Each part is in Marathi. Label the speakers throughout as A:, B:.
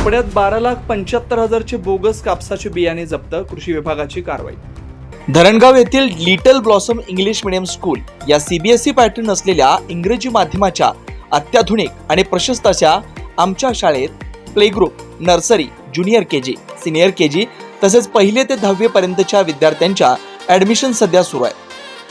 A: चोपड्यात बारा लाख पंच्याहत्तर हजारचे बोगस कापसाचे बियाणे जप्त कृषी विभागाची कारवाई. धरणगाव येथील little blossom English medium school या सीबीएसई पॅटर्न असलेल्या इंग्रजी माध्यमाच्या अत्याधुनिक आणि प्रशस्त अशा आमच्या शाळेत playgroup nursery junior K G senior K G तसेच पहिले ते दहावीपर्यंतच्या विद्यार्थ्यांच्या ॲडमिशन सध्या सुरू आहे.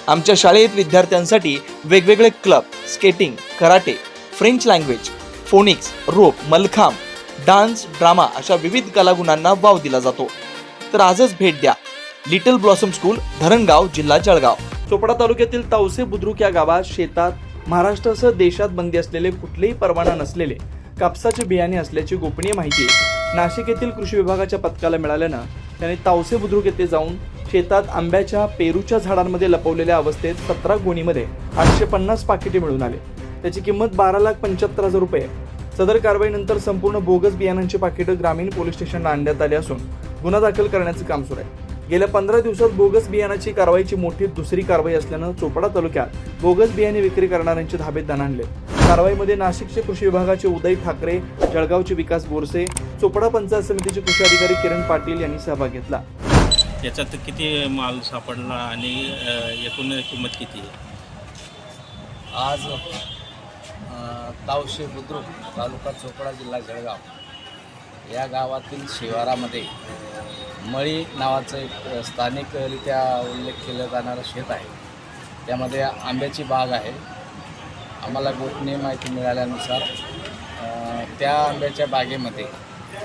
A: आमच्या शाळेत विद्यार्थ्यांसाठी वेगवेगळे club skating karate French language phonics rope mallakhamb dance drama अशा विविध कलागुणांना वाव दिला जातो. तर आजच भेट द्या. लिटल ब्लॉसम स्कूल धरणगाव जिल्हा जळगाव. चोपडा तालुक्यातील तावसे बुद्रुक या गावात शेतात महाराष्ट्रासह देशात बंदी असलेले कुठलेही परवाना नसलेले कापसाचे बियाणे असल्याची गोपनीय माहिती नाशिक येथील कृषी विभागाच्या पथकाला मिळाल्यानं त्याने तावसे बुद्रुक येथे जाऊन शेतात आंब्याच्या पेरूच्या झाडांमध्ये लपवलेल्या अवस्थेत सतरा गोणीमध्ये आठशे पन्नास पाकिटे मिळून आले. त्याची किंमत बारा लाख पंच्याहत्तर हजार रुपये सदर कारवाईनंतर संपूर्ण बोगस बियाणांची पाकिटं ग्रामीण पोलीस स्टेशनला आणण्यात आली असून गुन्हा दाखल करण्याचं काम सुरू आहे. गेल्या पंधरा दिवसात बोगस बियाणाची कारवाईची मोठी दुसरी कारवाई असल्यानं चोपडा तालुक्यात बोगस बियाणे विक्री करणाऱ्यांचे धाबे दण आणले. कारवाईमध्ये नाशिकचे कृषी विभागाचे उदय ठाकरे जळगावचे विकास बोरसे चोपडा पंचायत समितीचे कृषी अधिकारी किरण पाटील यांनी सहभाग घेतला.
B: याच्यात किती माल सापडला आणि एकूण किंमत किती आहे?
C: आज तावशे बुद्रुक तालुका चोपडा जिल्हा जळगाव. या गावातील शिवारामध्ये मळी नावाचं एक स्थानिकरित्या उल्लेख केला जाणारं शेत आहे. त्यामध्ये आंब्याची बाग आहे. आम्हाला गोपनीय माहिती मिळाल्यानुसार त्या आंब्याच्या बागेमध्ये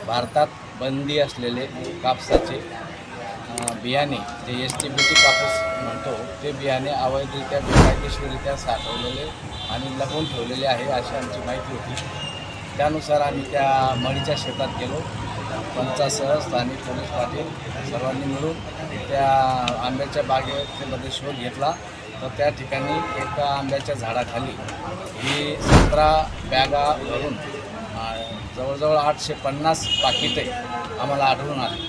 C: भारतात बंदी असलेले कापसाचे बियाणे जे एस टी बी टी कापूस म्हणतो ते बियाणे अवैधरित्या बेकायदेशीररित्या साठवलेले आणि लपवून ठेवलेले आहे अशी आमची माहिती होती. त्यानुसार आम्ही त्या मळीच्या शेतात गेलो. पंचासह स्थानिक पोलीस पाटील सर्वांनी मिळून त्या आंब्याच्या बागेमध्ये शोध घेतला. तर त्या ठिकाणी एका आंब्याच्या झाडाखाली ही सतरा बॅगा भरून जवळजवळ आठशे पन्नास पाकिटे आम्हाला आढळून आली.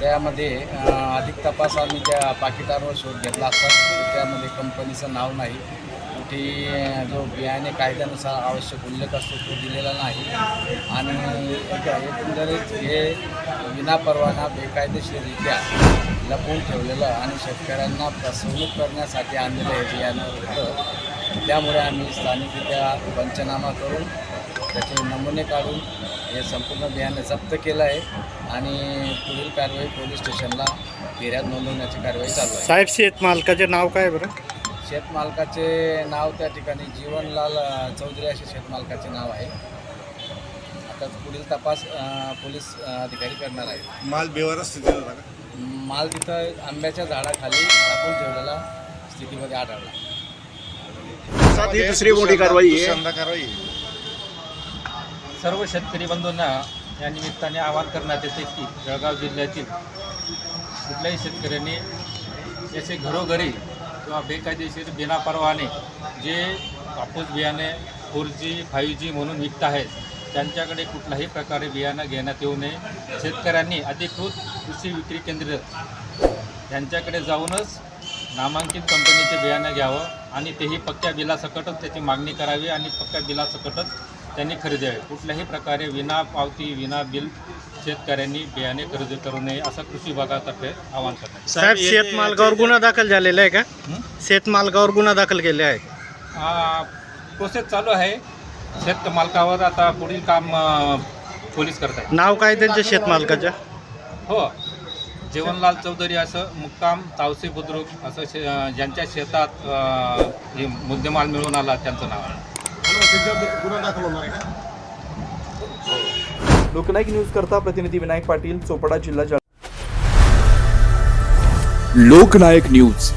C: त्यामध्ये अधिक तपास आम्ही त्या पाकिटांवर शोध घेतला असता. त्यामध्ये कंपनीचं नाव नाही. कुठे जो बियाणे कायद्यानुसार आवश्यक उल्लेख असतो तो दिलेला नाही. आणि एकंदरीत हे विनापरवाना बेकायदेशीररित्या लपवून ठेवलेलं आणि शेतकऱ्यांना फसवणूक करण्यासाठी आणलेलं हे बियाणं होतं. त्यामुळे आम्ही स्थानिकरित्या पंचनामा करून त्याचे नमुने काढून हे संपूर्ण बियाणे जप्त केलं आहे आणि पुढील कारवाई पोलीस स्टेशनला फिर्याद नोंदवण्याची कारवाई चालू आहे.
D: साहेब शेत मालकाचे नाव काय बरं?
C: शेतमालकाचे नाव त्या ठिकाणी जीवनलाल चौधरी असे शेतमालकाचे नाव आहे. आता पुढील तपास अ, पोलीस अधिकारी करणार आहे
E: माल बेवारस स्थितीत होता का?
C: माल तिथं आंब्याच्या झाडाखाली टाकून ठेवलेला स्थितीमध्ये आढळला.
E: ही दुसरी मोठी कारवाई आहे. दुसऱ्यांदा कारवाई आहे.
F: सर्व शेतकरी बंधूंना या निमित्ताने आवाहन करण्यात येते की जळगाव जिल्ह्यातील कुठल्याही शेतकऱ्यांनी याचे घरोघरी किंवा बेकायदेशीर बिनापरवाने जे कापूस बियाणे फोर जी फाईव्ह जी म्हणून विकत आहेत त्यांच्याकडे कुठल्याही प्रकारे बियाणं घेण्यात येऊ नये. शेतकऱ्यांनी अधिकृत कृषी विक्री केंद्र यांच्याकडे जाऊनच नामांकित कंपनीचे बियाणं घ्यावं आणि तेही पक्क्या बिलासकटच त्याची मागणी करावी आणि पक्क्या बिलासकटच त्यांनी खरेदी कुठल्याही प्रकारे विना पावती विना बिल शेतकऱ्यांनी बियाणे खरेदी करू नये असं कृषी विभागातर्फे आवाहन करण्यात येतं.
D: साहेब शेत मालकावर गुन्हा दाखल झालेला आहे का?
F: हं?
D: शेत मालकावर गुन्हा दाखल केले आहे.
F: आ, प्रोसेस चालू आहे. शेत मालकावर आता पुढील काम अ, पोलीस करत आहेत.
D: नाव काय त्यांच्या शेत मालकाच्या
F: हो. जीवनलाल चौधरी असं मुक्काम तावसे बुद्रुक असं शे अ, ज्यांच्या शेतात अ, हे मुद्देमाल मिळून आला त्यांचं नाव आहे.
A: लोकनायक न्यूज करता प्रतिनिधी विनायक पाटील चोपडा जिल्हा
G: लोकनायक न्यूज.